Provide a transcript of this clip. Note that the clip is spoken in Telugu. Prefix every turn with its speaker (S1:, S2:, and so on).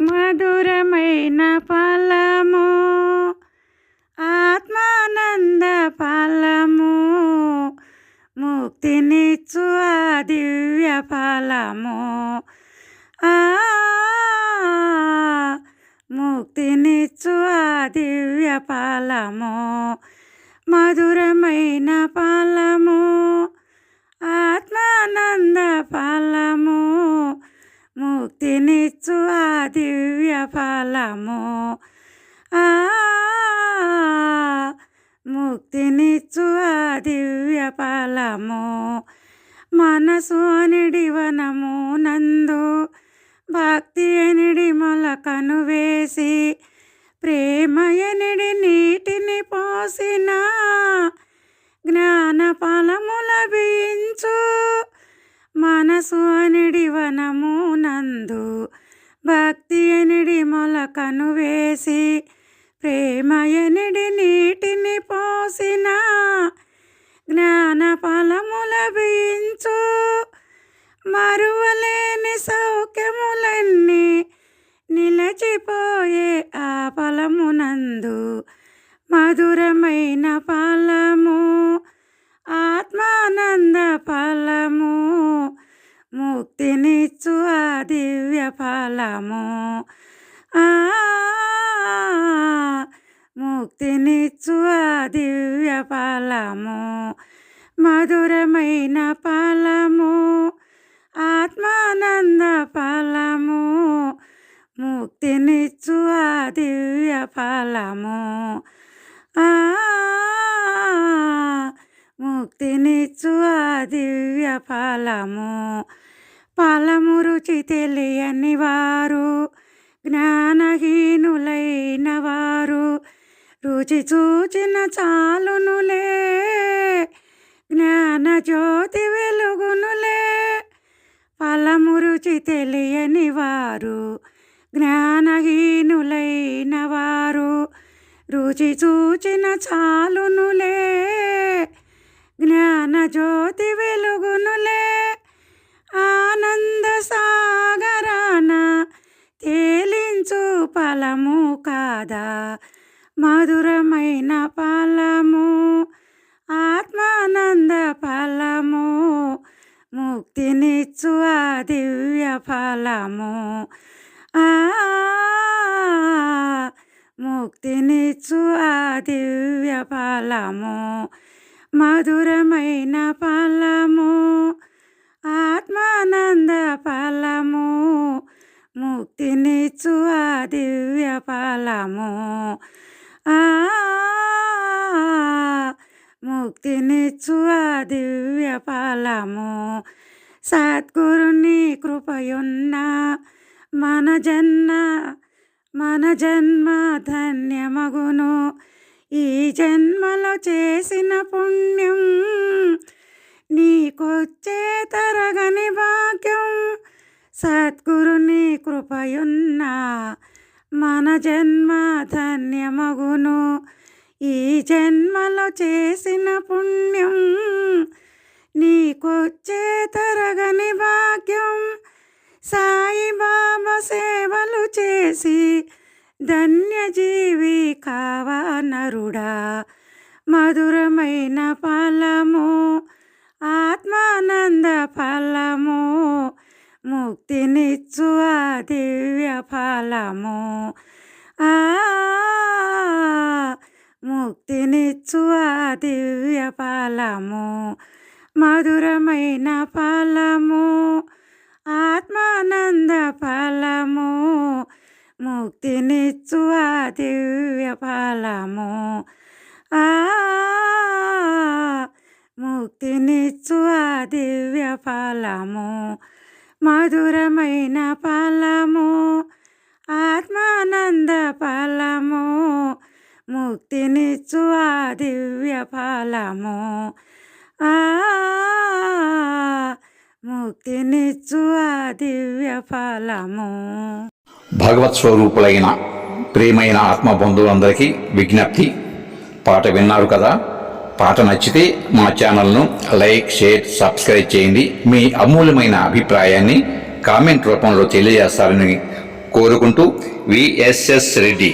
S1: మధురమైన ఫలము ఆత్మానంద ఫలము ముక్తినిచ్చు ఆ దివ్య ఫలము ఆ ముక్తినిచ్చు ఆ దివ్య ఫలము మధురమైన ఫలము ఆత్మానంద ఫలము ముక్తినిచ్చు ఆ దివ్య ఫలము. ఆ ముక్తినిచ్చు ఆ దివ్య ఫలము. మనసు అనిడి వనము నందు భక్తి అనిడి మొలకను వేసి ప్రేమ ఎనిడి నీటిని పోసిన జ్ఞాన ఫలము లభించు. మనసు అనిడి వనము నందు భక్తి ఎనిడి మొలకను వేసి ప్రేమ ఎనిడి నీటిని పోసిన జ్ఞాన ఫలము లభించు. మరువలేని సౌఖ్యములన్నీ నిలచిపోయే ఆ ఫలమునందు మధురమైన ఫలము ఆత్మానంద ఫలము ఫలము ముక్తినిచ్చు ఆ దివ్య ఫలము. మధురమైన ఫలము. ఆత్మానంద ఫలము. ముక్తినిచ్చు ఆ దివ్య ఫలము. ముక్తినిచ్చు ఆ దివ్య ఫలము. ఫలము రుచి తెలియని వారు జ్ఞానహీనులైన వారు రుచి చూచిన చాలునులే జ్ఞాన జ్యోతి వెలుగునులే. ఫలము రుచి తెలియని వారు జ్ఞానహీనులైన వారు రుచి చూచిన చాలునులే జ్ఞాన ఫలము కాదా? మధురమైన ఫలము ఆత్మానంద ఫలము ముక్తినిచ్చు ఆ దివ్య ఫలము. ఆ ముక్తినిచ్చు ఆ దివ్య ఫలము మధురమైన ఫలము ఆత్మానంద ఫలము ముక్తినిచ్చు ఆ దివ్య ఫలము. ఆ ముక్తినిచ్చు ఆ దివ్య ఫలము. సద్గురుని కృపయున్న మన జన్మ మన జన్మ ధన్యమగును. ఈ జన్మలో చేసిన పుణ్యం నీకొచ్చే తరగని భాగ్యం. సద్గురుని కృపయున్న మన జన్మ ధన్యమగును. ఈ జన్మలో చేసిన పుణ్యం నీకొచ్చే తరగని భాగ్యం. సాయిబాబా సేవలు చేసి ధన్యజీవి కావా నరుడా మధురమైన ఫలము ఆత్మానంద ఫలము ముక్తినిచ్చు ఆ దివ్య ఫలము ఆ ముక్తినిచ్చు ఆ దివ్య ఫలము మధురమైన ఫలము ఆత్మానంద ఫలము ముక్తినిచ్చు ఆ దివ్య ఫలము ఆ ముక్తినిచ్చు ఆ దివ్య ఫలము మధురమైన ఫలము ఆత్మానంద ఫలము ముక్తినిచ్చు ఆ దివ్య ఫలము ఆ ముక్తినిచ్చు ఆ దివ్య ఫలము
S2: భగవత్ స్వరూపులైన ప్రియమైన ఆత్మ బంధువులందరికీ విజ్ఞప్తి. పాట విన్నారు కదా? పాట నచ్చితే మా ఛానల్ను లైక్ షేర్ సబ్స్క్రైబ్ చేయండి. మీ అమూల్యమైన అభిప్రాయాన్ని కామెంట్ రూపంలో తెలియజేస్తారని కోరుకుంటూ విఎస్ఎస్ రెడ్డి.